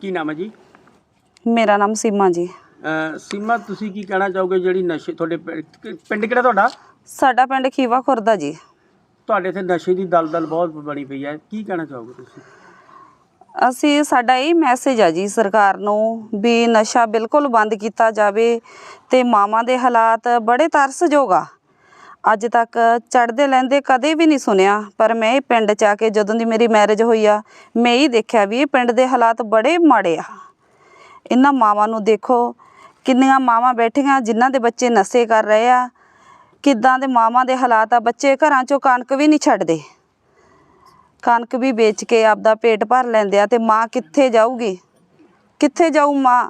ਕੀ ਨਾਮ ਹੈ ਜੀ? ਮੇਰਾ ਨਾਮ ਸੀਮਾ ਜੀ। ਅਹ ਸੀਮਾ ਤੁਸੀਂ ਕੀ ਕਹਿਣਾ ਚਾਹੋਗੇ ਜਿਹੜੀ ਨਸ਼ੇ ਤੁਹਾਡੇ ਪਿੰ- ਕਿ- ਪਿੰਡ ਕਿਹੜਾ ਤੁਹਾਡਾ? ਸਾਡਾ ਪਿੰਡ ਖੀਵਾ ਖੁਰਦਾ ਜੀ। ਤੁਹਾਡੇ ਇੱਥੇ ਨਸ਼ੇ ਦੀ ਦਲਦਲ ਬਹੁਤ ਬਣੀ ਪਈ ਹੈ। ਕੀ ਕਹਿਣਾ ਚਾਹੋਗੇ ਤੁਸੀਂ? ਅਸੀਂ ਸਾਡਾ ਇਹ ਮੈਸੇਜ ਆ ਜੀ ਸਰਕਾਰ ਨੂੰ ਵੀ ਨਸ਼ਾ ਬਿਲਕੁਲ ਬੰਦ ਕੀਤਾ ਜਾਵੇ ਤੇ ਮਾਵਾਂ ਦੇ ਹਾਲਾਤ ਬੜੇ ਤਰਸਯੋਗ ਆ। ਅੱਜ ਤੱਕ ਚੜਦੇ ਲੈਂਦੇ ਕਦੇ ਵੀ ਨਹੀਂ ਸੁਣਿਆ, ਪਰ ਮੈਂ ਇਹ ਪਿੰਡ ਚ ਆ ਕੇ ਜਦੋਂ ਦੀ ਮੇਰੀ ਮੈਰਿਜ ਹੋਈ ਆ, ਮੈਂ ਇਹ ਦੇਖਿਆ ਵੀ ਇਹ ਪਿੰਡ ਦੇ ਹਾਲਾਤ ਬੜੇ ਮਾੜੇ ਆ। ਇਹਨਾਂ ਮਾਵਾਂ ਨੂੰ ਦੇਖੋ, ਕਿੰਨੀਆਂ ਮਾਵਾਂ ਬੈਠੀਆਂ ਜਿਨ੍ਹਾਂ ਦੇ ਬੱਚੇ ਨਸ਼ੇ ਕਰ ਰਹੇ ਆ, ਕਿੱਦਾਂ ਦੇ ਮਾਵਾਂ ਦੇ ਹਾਲਾਤ ਆ, ਬੱਚੇ ਘਰਾਂ ਚੋਂ ਕਣਕ ਵੀ ਨਹੀਂ ਛੱਡਦੇ। ਕਣਕ ਵੀ ਵੇਚ ਕੇ ਆਪਦਾ ਪੇਟ ਭਰ ਲੈਂਦੇ ਆ ਤੇ ਮਾਂ ਕਿੱਥੇ ਜਾਊਗੀ? ਕਿੱਥੇ ਜਾਊ ਮਾਂ?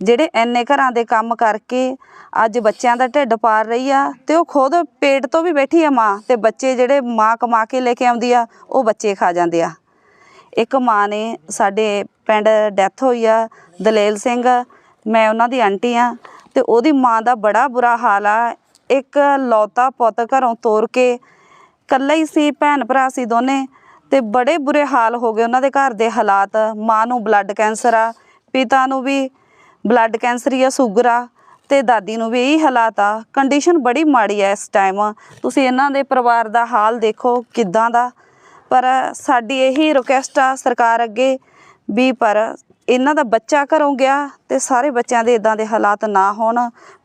ਜਿਹੜੇ ਐਨੇ ਘਰਾਂ ਦੇ ਕੰਮ ਕਰਕੇ ਅੱਜ ਬੱਚਿਆਂ ਦਾ ਢਿੱਡ ਪਾਰ ਰਹੀ ਆ ਤੇ ਉਹ ਖੁਦ ਪੇਟ ਤੋਂ ਵੀ ਬੈਠੀ ਆ ਮਾਂ ਤੇ ਬੱਚੇ ਜਿਹੜੇ ਮਾਂ ਕਮਾ ਕੇ ਲੈ ਕੇ ਆਉਂਦੀ ਆ, ਉਹ ਬੱਚੇ ਖਾ ਜਾਂਦੇ ਆ। ਇੱਕ ਮਾਂ ਨੇ ਸਾਡੇ ਪਿੰਡ ਡੈਥ ਹੋਈ ਆ, ਦਲੇਲ ਸਿੰਘ, ਮੈਂ ਉਹਨਾਂ ਦੀ ਆਂਟੀ ਆ ਤੇ ਉਹਦੀ ਮਾਂ ਦਾ ਬੜਾ ਬੁਰਾ ਹਾਲ ਆ। ਇੱਕ ਲੌਤਾ ਪੁੱਤ ਘਰੋਂ ਤੋਰ ਕੇ ਇਕੱਲਾ ਹੀ ਸੀ, ਭੈਣ ਭਰਾ ਸੀ ਦੋਨੇ ਤੇ ਬੜੇ ਬੁਰੇ ਹਾਲ ਹੋ ਗਏ ਉਹਨਾਂ ਦੇ ਘਰ ਦੇ ਹਾਲਾਤ। ਮਾਂ ਨੂੰ ਬਲੱਡ ਕੈਂਸਰ ਆ, ਪਿਤਾ ਨੂੰ ਵੀ ਬਲੱਡ ਕੈਂਸਰ ਆ ਸ਼ੂਗਰ ਆ, ਤੇ ਦਾਦੀ ਨੂੰ ਵੀ ਇਹੀ ਹਾਲਾਤ ਆ। ਕੰਡੀਸ਼ਨ ਬੜੀ ਮਾੜੀ ਆ ਇਸ ਟਾਈਮ ਤੁਸੀਂ ਇਹਨਾਂ ਦੇ ਪਰਿਵਾਰ ਦਾ ਹਾਲ ਦੇਖੋ ਕਿੱਦਾਂ ਦਾ। ਪਰ ਸਾਡੀ ਇਹੀ ਰਿਕੁਐਸਟ ਆ ਸਰਕਾਰ ਅੱਗੇ ਵੀ ਪਰ ਇਹਨਾਂ ਦਾ ਬੱਚਾ ਘਰੋਂ ਗਿਆ ਤੇ ਸਾਰੇ ਬੱਚਿਆਂ ਦੇ ਇਦਾਂ ਦੇ ਹਾਲਾਤ ਨਾ ਹੋਣ।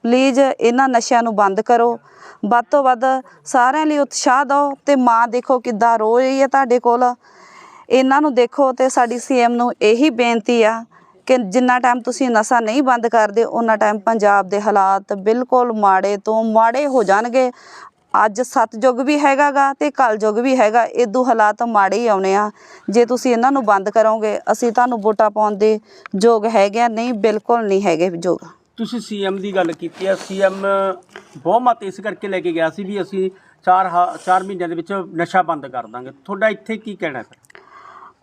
ਪਲੀਜ਼ ਇਹਨਾਂ ਨਸ਼ਿਆਂ ਨੂੰ ਬੰਦ ਕਰੋ। ਵੱਧ ਤੋਂ ਵੱਧ ਸਾਰਿਆਂ ਲਈ ਉਤਸ਼ਾਹ ਦਿਓ ਤੇ ਮਾਂ ਦੇਖੋ ਕਿੱਦਾਂ ਰੋ ਰਹੀ ਹੈ ਤੁਹਾਡੇ ਕੋਲ। ਇਹਨਾਂ ਨੂੰ ਦੇਖੋ ਤੇ ਸਾਡੀ ਸੀਐਮ ਨੂੰ ਇਹੀ ਬੇਨਤੀ ਆ ਕਿ ਜਿੰਨਾ ਟਾਈਮ ਤੁਸੀਂ ਨਸ਼ਾ ਨਹੀਂ ਬੰਦ ਕਰਦੇ ਉਹਨਾਂ ਟਾਈਮ ਪੰਜਾਬ ਦੇ ਹਾਲਾਤ ਬਿਲਕੁਲ ਮਾੜੇ ਤੋਂ ਮਾੜੇ ਹੋ ਜਾਣਗੇ। ਅੱਜ ਸਤਜੁਗ ਵੀ ਹੈਗਾਗਾ ਤੇ ਕਲਯੁਗ ਵੀ ਹੈਗਾ ਇਦੋਂ ਹਾਲਾਤ ਮਾੜੇ ਹੀ ਆਉਣੇ ਆ। ਜੇ ਤੁਸੀਂ ਇਹਨਾਂ ਨੂੰ ਬੰਦ ਕਰੋਗੇ, ਅਸੀਂ ਤੁਹਾਨੂੰ ਵੋਟਾਂ ਪਾਉਣ ਦੇ ਯੋਗ ਹੈਗੇ ਆ, ਨਹੀਂ, ਬਿਲਕੁਲ ਨਹੀਂ ਹੈਗੇ ਯੋਗ। ਤੁਸੀਂ ਸੀਐਮ ਦੀ ਗੱਲ ਕੀਤੀ ਹੈ ਸੀਐਮ ਬਹੁਮਤ ਇਸ ਕਰਕੇ ਲੈ ਕੇ ਗਿਆ ਸੀ ਵੀ ਅਸੀਂ 4 4 ਮਹੀਨਿਆਂ ਦੇ ਵਿੱਚ ਨਸ਼ਾ ਬੰਦ ਕਰ ਦਾਂਗੇ। ਤੁਹਾਡਾ ਇੱਥੇ ਕੀ ਕਹਿਣਾ ਹੈ?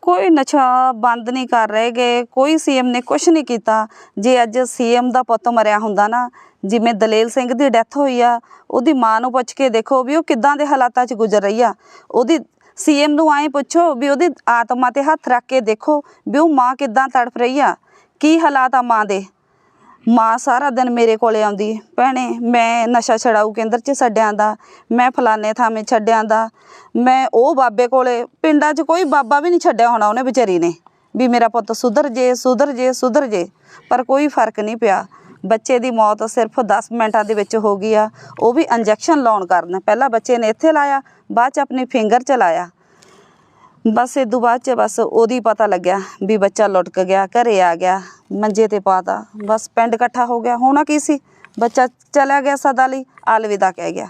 ਕੋਈ ਨਸ਼ਾ ਬੰਦ ਨਹੀਂ ਕਰ ਰਹੇ ਗਏ ਕੋਈ ਸੀਐਮ ਨੇ ਕੁਝ ਨਹੀਂ ਕੀਤਾ। ਜੇ ਅੱਜ ਸੀਐਮ ਦਾ ਪੁੱਤ ਮਰਿਆ ਹੁੰਦਾ ਨਾ, ਜਿਵੇਂ ਦਲੇਲ ਸਿੰਘ ਦੀ ਡੈਥ ਹੋਈ ਆ, ਉਹਦੀ ਮਾਂ ਨੂੰ ਪੁੱਛ ਕੇ ਦੇਖੋ ਵੀ ਉਹ ਕਿੱਦਾਂ ਦੇ ਹਾਲਾਤਾਂ 'ਚ ਗੁਜ਼ਰ ਰਹੀ ਆ। ਉਹਦੀ ਸੀਐਮ ਨੂੰ ਐਂ ਪੁੱਛੋ ਵੀ ਉਹਦੀ ਆਤਮਾ ਤੇ ਹੱਥ ਰੱਖ ਕੇ ਦੇਖੋ ਵੀ ਉਹ ਮਾਂ ਕਿੱਦਾਂ ਤੜਫ ਰਹੀ ਆ। ਕੀ ਹਾਲਾਤ ਆ ਮਾਂ ਦੇ? ਮਾਂ ਸਾਰਾ ਦਿਨ ਮੇਰੇ ਕੋਲੇ ਆਉਂਦੀ ਭੈਣੇ, ਮੈਂ ਨਸ਼ਾ ਛਡਾਊ ਕੇਂਦਰ 'ਚ ਛੱਡਿਆਂ ਦਾ, ਮੈਂ ਫਲਾਣੇ ਥਾਵੇਂ ਛੱਡਿਆਂ ਦਾ, ਮੈਂ ਉਹ ਬਾਬੇ ਕੋਲੇ, ਪਿੰਡਾਂ 'ਚ ਕੋਈ ਬਾਬਾ ਵੀ ਨਹੀਂ ਛੱਡਿਆ ਹੋਣਾ ਉਹਨੇ ਵਿਚਾਰੀ ਨੇ। ਵੀ ਮੇਰਾ ਪੁੱਤ ਸੁਧਰ ਜੇ ਸੁਧਰ ਜੇ ਸੁਧਰ ਜੇ, ਪਰ ਕੋਈ ਫ਼ਰਕ ਨਹੀਂ ਪਿਆ। ਬੱਚੇ ਦੀ ਮੌਤ ਸਿਰਫ 10 ਮਿੰਟਾਂ ਦੇ ਵਿੱਚ ਹੋ ਗਈ ਆ। ਉਹ ਵੀ ਇੰਜੈਕਸ਼ਨ ਲਾਉਣ ਕਾਰਨ। ਪਹਿਲਾਂ ਬੱਚੇ ਨੇ ਇੱਥੇ ਲਾਇਆ, ਬਾਅਦ 'ਚ ਆਪਣੀ ਫਿੰਗਰ 'ਚ ਲਾਇਆ। ਬਸ ਇਦੋਂ ਬਾਅਦ ਚ ਬਸ ਉਹਦੀ ਪਤਾ ਲੱਗਿਆ ਵੀ ਬੱਚਾ ਲੁਟਕ ਗਿਆ, ਘਰੇ ਆ ਗਿਆ, ਮੰਜੇ ਤੇ ਪਾਤਾ ਬਸ ਪਿੰਡ ਇਕੱਠਾ ਹੋ ਗਿਆ। ਹੋਣਾ ਕੀ ਸੀ? ਬੱਚਾ ਚਲਾ ਗਿਆ ਸਦਾ ਲਈ ਅਲਵਿਦਾ ਕਹਿ ਗਿਆ।